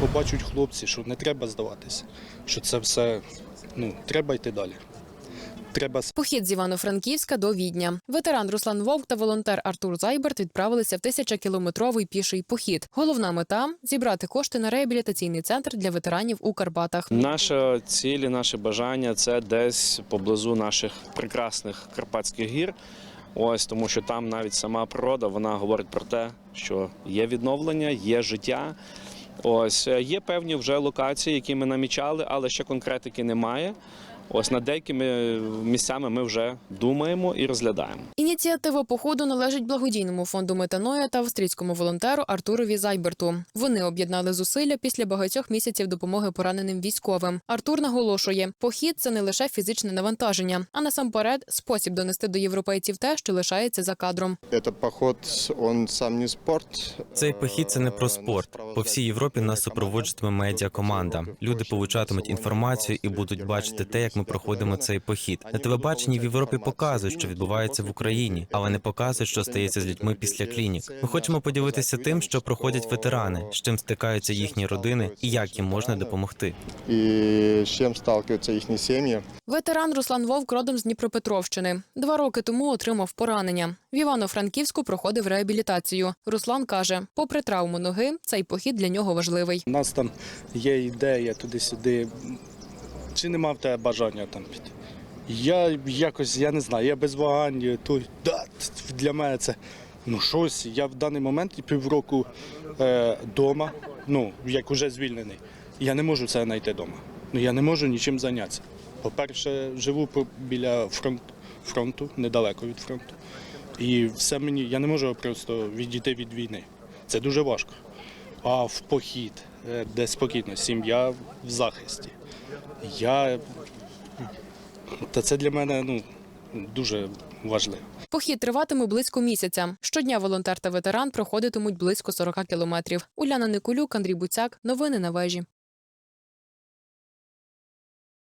побачать хлопці, що не треба здаватися, що це все ну, треба йти далі. Треба Похід з Івано-Франківська до Відня. Ветеран Руслан Вовк та волонтер Артур Зайберт відправилися в тисячакілометровий піший похід. Головна мета зібрати кошти на реабілітаційний центр для ветеранів у Карпатах. Наша ціль, і наше бажання це десь поблизу наших прекрасних Карпатських гір. Ось тому, що там навіть сама природа вона говорить про те, що є відновлення, є життя. Ось е, є певні вже локації, які ми намічали, але ще конкретики немає. Ось над деякими місцями ми вже думаємо і розглядаємо. Ініціатива походу належить благодійному фонду Метаноя та австрійському волонтеру Артурові Зайберту. Вони об'єднали зусилля після багатьох місяців допомоги пораненим військовим. Артур наголошує, похід це не лише фізичне навантаження, а насамперед спосіб донести до європейців те, що лишається за кадром. Это поход, он сам не спорт. Цей похід це не про спорт. По всій Європі нас супроводжуватиме медіакоманда. Люди получатимуть інформацію і будуть бачити те, як ми проходимо цей похід. На телебаченні в Європі показують, що відбувається в Україні, але не показують, що стається з людьми після клінік. Ми хочемо поділитися тим, що проходять ветерани, з чим стикаються їхні родини і як їм можна допомогти. И с чем сталкиваются их семьи. Ветеран Руслан Вовк родом з Дніпропетровщини. Два роки тому отримав поранення. В Івано-Франківську проходив реабілітацію. Руслан каже, попри травму ноги, цей похід для нього важливий. У нас там є ідея туди-сюди. Чи нема в тебе бажання там піти? Я якось, я не знаю, я без вагань, то да, для мене це ну щось. Я в даний момент півроку е, дома, ну, як уже звільнений. Я не можу це знайти вдома. Ну я не можу нічим зайнятися. По-перше, живу біля фронт, фронту, недалеко від фронту. І все мені, я не можу просто відійти від війни. Це дуже важко. А в похід, е, де спокійно, сім'я в захисті. Я та це для мене ну, дуже важливо. Похід триватиме близько місяця. Щодня волонтер та ветеран проходитимуть близько 40 кілометрів. Уляна Никулюк, Андрій Буцяк. Новини на вежі.